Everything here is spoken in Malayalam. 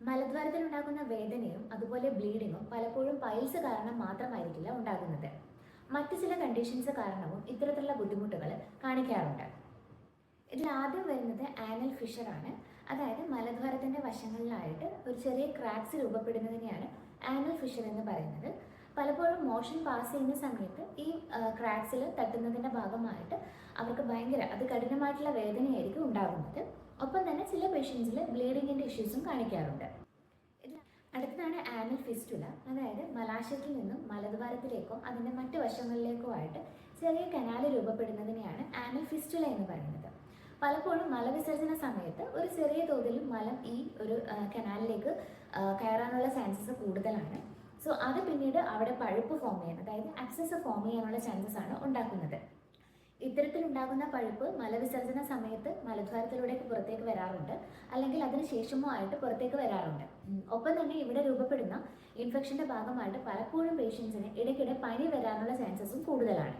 മലദ്വാരത്തിലുണ്ടാകുന്ന വേദനയും അതുപോലെ ബ്ലീഡിങ്ങും പലപ്പോഴും പൈൽസ് കാരണം മാത്രമായിരിക്കില്ല ഉണ്ടാകുന്നത്. മറ്റു ചില കണ്ടീഷൻസ് കാരണവും ഇത്തരത്തിലുള്ള ബുദ്ധിമുട്ടുകൾ കാണിക്കാറുണ്ട്. ഇതിൽ ആദ്യം വരുന്നത് ആനൽ ഫിഷർ ആണ്. അതായത് മലദ്വാരത്തിന്റെ വശങ്ങളിലായിട്ട് ഒരു ചെറിയ ക്രാക്സ് രൂപപ്പെടുന്നതിനെയാണ് ആനൽ ഫിഷർ എന്ന് പറയുന്നത്. പലപ്പോഴും മോഷൻ പാസ് ചെയ്യുന്ന സമയത്ത് ഈ ക്രാക്സിൽ തട്ടുന്നതിന്റെ ഭാഗമായിട്ട് അവർക്ക് ഭയങ്കര അത് കഠിനമായിട്ടുള്ള വേദനയായിരിക്കും ഉണ്ടാകുന്നത്. ചില പേഷ്യൻസിൽ ബ്ലീഡിങ്ങിന്റെ ഇഷ്യൂസും കാണിക്കാറുണ്ട്. അടുത്തതാണ് ആനൽ ഫിസ്റ്റുല അതായത് മലാശയത്തിൽ നിന്നും മലദ്വാരത്തിലേക്കോ അതിന്റെ മറ്റു വശങ്ങളിലേക്കോ ആയിട്ട് ചെറിയ കനാല് രൂപപ്പെടുന്നതിനെയാണ് ആനൽ ഫിസ്റ്റുല എന്ന് പറയുന്നത്. പലപ്പോഴും മലവിസർജന സമയത്ത് ഒരു ചെറിയ തോതിൽ മലം ഈ ഒരു കനാലിലേക്ക് കയറാനുള്ള ചാൻസസ് കൂടുതലാണ്. സോ അത് പിന്നീട് അവിടെ പഴുപ്പ് ഫോം ചെയ്യാൻ അതായത് അക്സസ് ഫോം ചെയ്യാനുള്ള ചാൻസസ് ആണ് ഉണ്ടാക്കുന്നത്. ഇത്തരത്തിലുണ്ടാകുന്ന പഴുപ്പ് മലവിസർജന സമയത്ത് മലദ്വാരത്തിലൂടെ പുറത്തേക്ക് വരാറുണ്ട്. അല്ലെങ്കിൽ അതിന് ശേഷമോ ആയിട്ട് പുറത്തേക്ക് വരാറുണ്ട്. ഒപ്പം തന്നെ ഇവിടെ രൂപപ്പെടുന്ന ഇൻഫെക്ഷന്റെ ഭാഗമായിട്ട് പലപ്പോഴും പേഷ്യൻസിന് ഇടയ്ക്കിടെ പനി വരാനുള്ള ചാൻസസും കൂടുതലാണ്.